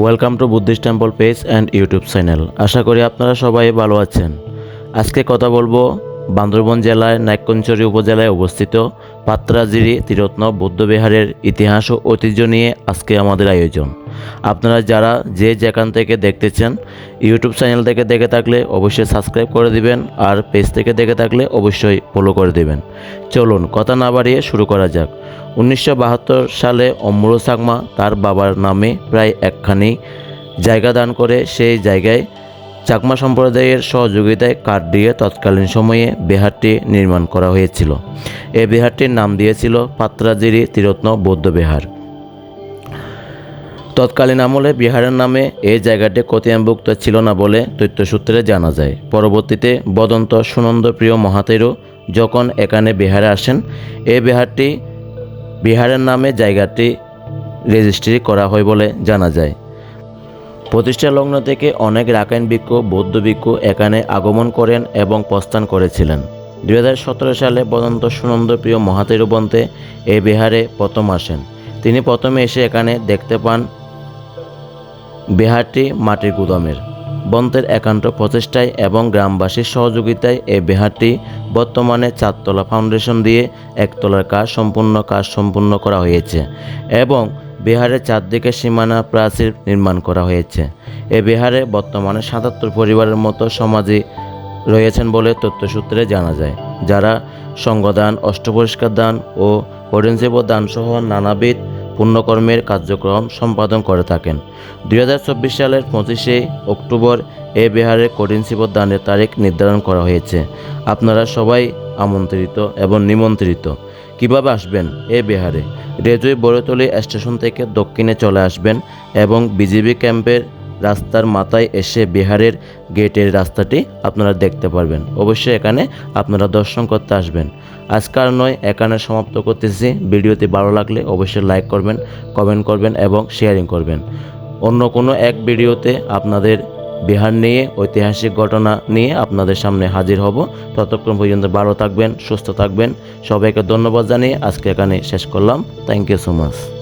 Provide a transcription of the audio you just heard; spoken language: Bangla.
Welcome to Buddhist temple page and YouTube channel আশা করি আপনারা সবাই ভালো আছেন। আজকে কথা বলব বান্দরবন জেলার নাইকঞ্চরি উপজেলায় অবস্থিত পাত্রাজিরি তীরত্ন বৌদ্ধবিহারের ইতিহাস ও ঐতিহ্য নিয়ে আজকে আমাদের আয়োজন। আপনারা যারা যে যেখান থেকে দেখতেছেন, ইউটিউব চ্যানেল থেকে দেখে থাকলে অবশ্যই সাবস্ক্রাইব করে দিবেন আর পেজ থেকে দেখে থাকলে অবশ্যই ফলো করে দিবেন। চলুন, কথা না বাড়িয়ে শুরু করা যাক। উনিশশো বাহাত্তর সালে অম্র সাকমা তার বাবার নামে প্রায় একখানি জায়গা দান করে, সেই জায়গায় চাকমা সম্প্রদায়ের সহযোগিতায় কাঠ দিয়ে তৎকালীন সময়ে বিহারটি নির্মাণ করা হয়েছিল। এই বিহারটির নাম দিয়েছিল পাত্রাজিরি তীরত্ন বৌদ্ধ বিহার। তৎকালীন আমলে বিহারের নামে এই জায়গাটি কতিয়ামভুক্ত ছিল না বলে তথ্যসূত্রে জানা যায়। পরবর্তীতে বদন্ত সুনন্দপ্রিয় মহাতেরও যখন এখানে বিহারে আসেন এই বিহারটি বিহারের নামে জায়গাটি রেজিস্ট্রি করা হয় বলে জানা যায়। প্রতিষ্ঠা লগ্ন থেকে অনেক রাখাইন ভিক্ষু, বৌদ্ধ ভিক্ষু এখানে আগমন করেন এবং প্রস্থান করেছিলেন। দু হাজার সতেরো সালে বদন্ত সুনন্দপ্রিয় মহাতেরু বন্তে এই বিহারে প্রথম আসেন। তিনি প্রথমে এসে এখানে দেখতে পান বিহারটি মাটির গুদামের। বন্তের একান্ত প্রচেষ্টায় এবং গ্রামবাসীর সহযোগিতায় এই বিহারটি বর্তমানে চারতলা ফাউন্ডেশন দিয়ে একতলার কাজ সম্পূর্ণ কাজ সম্পূর্ণ করা হয়েছে এবং বিহারের চারদিকে সীমানা প্রাচীর নির্মাণ করা হয়েছে। এ বিহারে বর্তমানে সাতাত্তর পরিবারের মতো সমাজে রয়েছেন বলে তথ্যসূত্রে জানা যায়, যারা সঙ্গদান অষ্টপরিষ্কার দান ও হরিণজীব দান সহ নানাবিধ পুণ্যকর্মের কার্যক্রম সম্পাদন করে থাকেন। দুই হাজার চব্বিশ সালের পঁচিশে অক্টোবর এ বিহারে কঠিন শিব দানের তারিখ নির্ধারণ করা হয়েছে। আপনারা সবাই আমন্ত্রিত এবং নিমন্ত্রিত। কীভাবে আসবেন এ বিহারে? রেজুই বড়তলি স্টেশন থেকে দক্ষিণে চলে আসবেন এবং বিজিবি ক্যাম্পের রাস্তার মাথায় এসে বিহারের গেটের রাস্তাটি আপনারা দেখতে পারবেন। অবশ্যই এখানে আপনারা দর্শন করতে আসবেন। আজকাল নয়, এখানে সমাপ্ত করতেছি। ভিডিওটি ভালো লাগলে অবশ্যই লাইক করবেন, কমেন্ট করবেন এবং শেয়ারিং করবেন। অন্য কোনো এক ভিডিওতে আপনাদের বিহার নিয়ে, ঐতিহাসিক ঘটনা নিয়ে আপনাদের সামনে হাজির হব। ততক্ষণ পর্যন্ত ভালো থাকবেন, সুস্থ থাকবেন। সবাইকে ধন্যবাদ জানিয়ে আজকে এখানে শেষ করলাম। Thank you so much